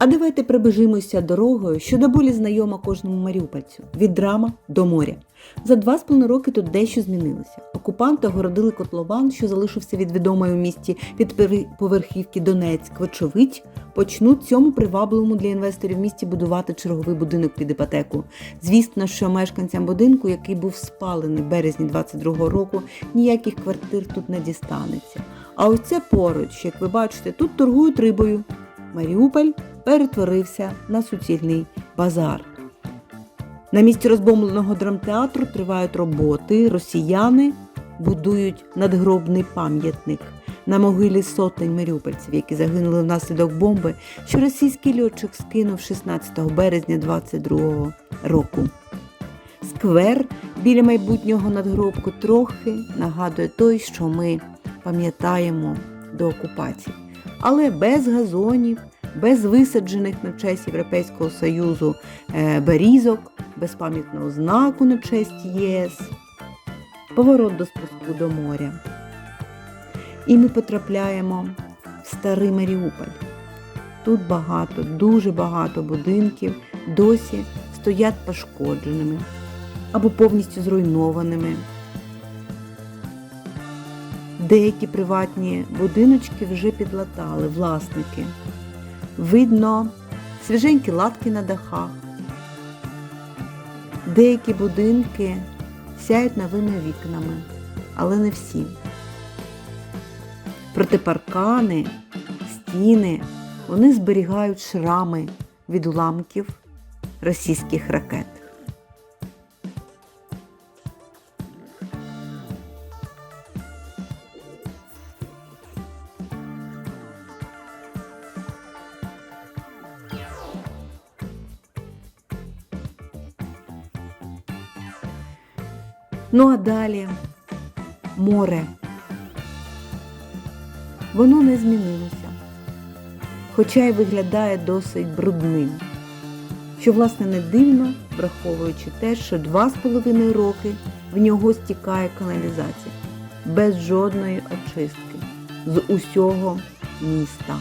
А давайте прибежимося дорогою, що до болі знайома кожному маріупольцю від драма до моря. За два з половиною роки тут дещо змінилося. Окупанти огородили котлован, що залишився від відомої у місті від поверхівки Донецьк. Вочевидь, почнуть цьому привабливому для інвесторів місті будувати черговий будинок під іпотеку. Звісно, що мешканцям будинку, який був спалений в березні 22-го року, ніяких квартир тут не дістанеться. А ось це поруч, як ви бачите, тут торгують рибою. Маріуполь перетворився на суцільний базар. На місці розбомбленого драмтеатру тривають роботи. Росіяни будують надгробний пам'ятник на могилі сотень маріупольців, які загинули внаслідок бомби, що російський льотчик скинув 16 березня 22 року. Сквер біля майбутнього надгробку трохи нагадує той, що ми пам'ятаємо до окупації, але без газонів, без висаджених на честь Європейського Союзу е, берізок, без пам'ятного знаку на честь ЄС, поворот до спуску до моря. І ми потрапляємо в старий Маріуполь. Тут багато, дуже багато будинків досі стоять пошкодженими або повністю зруйнованими. Деякі приватні будиночки вже підлатали власники. Видно свіженькі латки на дахах. Деякі будинки сяють новими вікнами, але не всі. Проте паркани, стіни, вони зберігають шрами від уламків російських ракет. Ну а далі море. Воно не змінилося, хоча й виглядає досить брудним. Що, власне, не дивно, враховуючи те, що два з половиною роки в нього стікає каналізація без жодної очистки з усього міста.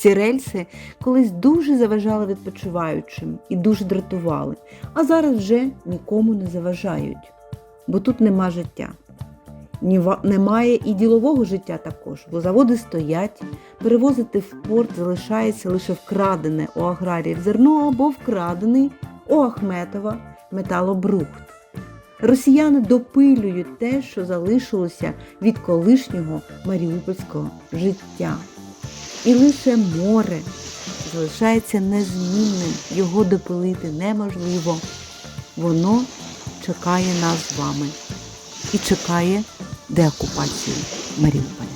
Ці рельси колись дуже заважали відпочиваючим і дуже дратували, а зараз вже нікому не заважають, бо тут нема життя. Немає і ділового життя також, бо заводи стоять, перевозити в порт залишається лише вкрадене у аграріїв зерно або вкрадений у Ахметова металобрухт. Росіяни допилюють те, що залишилося від колишнього маріупольського життя. І лише море залишається незмінним, його допилити неможливо. Воно чекає нас з вами і чекає деокупації Маріуполя.